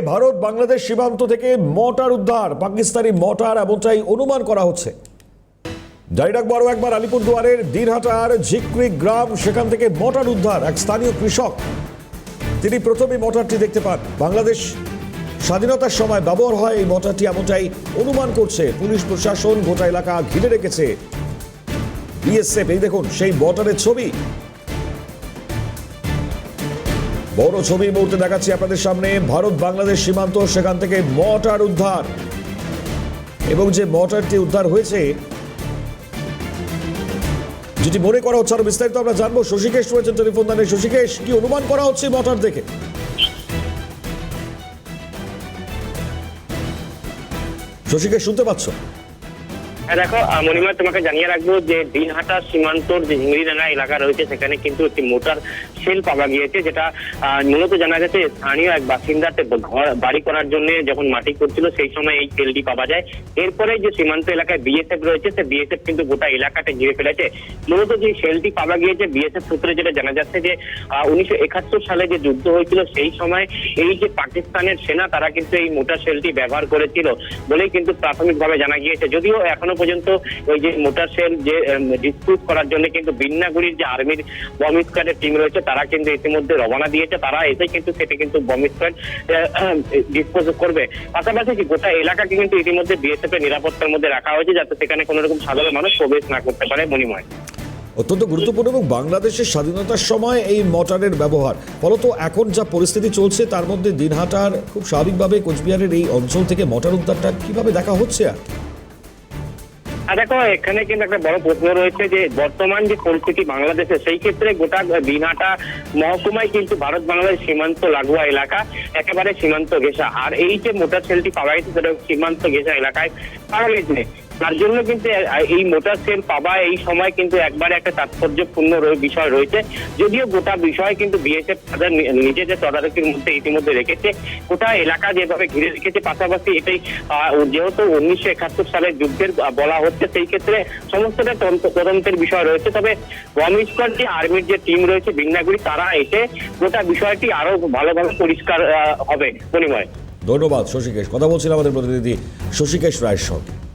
ভারত বাংলাদেশ সীমান্ত থেকে মটার উদ্ধার। পাকিস্তানি মটার এমনটাই অনুমান করা হচ্ছে। জারি রাখব আরও একবার আলিপুরদুয়ারের দিনহাটার ঝিকরি গ্রাম। সেখান থেকে মটার উদ্ধার এক স্থানীয় কৃষক। তিনি প্রথমে মোটরটি দেখতে পান। বাংলাদেশ স্বাধীনতার সময় ব্যবহার হয় এই মোটরটি এমনটাই অনুমান করছে। পুলিশ প্রশাসন গোটা এলাকা ঘিরে রেখেছে। বিএসএফ, এই দেখুন, সেই মোটরের ছবি। বড় ছবি মুহূর্তে দেখাচ্ছি আপনাদের সামনে। ভারত বাংলাদেশ সীমান্ত, সেখান থেকে মটার উদ্ধার। এবং যে মটারটি উদ্ধার হয়েছে, যেটি মনে করা হচ্ছে আরও বিস্তারিত আমরা জানব। শশীকেশ রয়েছেন টেলিফোন দানে শশীকেশ, কি অনুমান করা হচ্ছে মটার দেখে? শশীকেশ, শুনতে পাচ্ছ? দেখো মণিমা তোমাকে জানিয়ে রাখব যে দিনহাটা সীমান্তর যে হিঙ্গিরানা এলাকা রয়েছে, সেখানে কিন্তু একটি মোটার সেল পাওয়া গিয়েছে, যেটা মূলত জানা গেছে স্থানীয় এক বাসিন্দাতে ঘর, বাড়ি করার জন্য যখন মাটি করছিল সেই সময় এই সেলটি পাওয়া যায়। এরপরে যে সীমান্ত এলাকায় বিএসএফ রয়েছে, সে বিএসএফ কিন্তু গোটা এলাকাটা ঘিরে ফেলেছে। মূলত যে সেলটি পাওয়া গিয়েছে, বিএসএফ সূত্রে যেটা জানা যাচ্ছে যে উনিশশো একাত্তর সালে যে যুদ্ধ হয়েছিল, সেই সময় এই যে পাকিস্তানের সেনা, তারা কিন্তু এই মোটার সেলটি ব্যবহার করেছিল বলেই কিন্তু প্রাথমিকভাবে জানা গিয়েছে। যদিও এখনও পর্যন্ত ওই যে মোটার সেল যে ডিসপিউট করার জন্য কিন্তু বিন্নাগুড়ির যে আর্মির বম স্কোয়াডের টিম রয়েছে, তারা কিন্তু ইতিমধ্যে রওনা দিয়েছে। তারা এসে কিন্তু সেটা কিন্তু বম স্কোয়াড ডিসপোজ করবে। পাশাপাশি কি গোটা এলাকাকে কিন্তু ইতিমধ্যে বিএসএফ এর নিরাপত্তার মধ্যে রাখা হয়েছে, যাতে সেখানে কোনো রকম সাধারণ মানুষ প্রবেশ না করতে পারে মণিময়। অত্যন্ত গুরুত্বপূর্ণ এবং বাংলাদেশের স্বাধীনতার সময় এই মটারের ব্যবহার। ফলত এখন যা পরিস্থিতি চলছে, তার মধ্যে দিনহাটার খুব স্বাভাবিকভাবে কোচবিহারের এই অঞ্চল থেকে মটার উদ্ধারটা কীভাবে দেখা হচ্ছে আর দেখো, এখানে কিন্তু একটা বড় প্রশ্ন রয়েছে যে বর্তমান যে পরিস্থিতি বাংলাদেশে, সেই ক্ষেত্রে গোটা দিনহাটা মহকুমায় কিন্তু ভারত বাংলাদেশ সীমান্ত লাগোয়া এলাকা, একেবারে সীমান্ত ঘেঁষা। আর এই যে মোটর সেলটি পাওয়া গেছে, সেটা সীমান্ত ঘেঁষা এলাকায়। পাওয়া গেছে তার জন্য কিন্তু এই মোটর সেল পাবা এই সময় কিন্তু একবারে একটা তাৎপর্যপূর্ণ বিষয় রয়েছে। যদিও গোটা বিষয় কিন্তু বিএসএফ তাদের নিজেদের তদারকির মধ্যে ইতিমধ্যে রেখেছে। গোটা এলাকা যেভাবে ঘিরে রেখেছে, পাশাপাশি এটাই যেহেতু উনিশশো একাত্তর সালের যুদ্ধের বলা হচ্ছে, সেই ক্ষেত্রে সমস্তটা তদন্ত- তদন্তের বিষয় রয়েছে। তবে বম যে আর্মির যে টিম রয়েছে বিন্নাগুড়ি তারা এসে গোটা বিষয়টি আরও ভালোভাবে পরিষ্কার হবে। পরিময় ধন্যবাদ, শশীকেশ। কথা বলছিলাম আমাদের প্রতিনিধি শশীকেশ রায়ের সঙ্গে।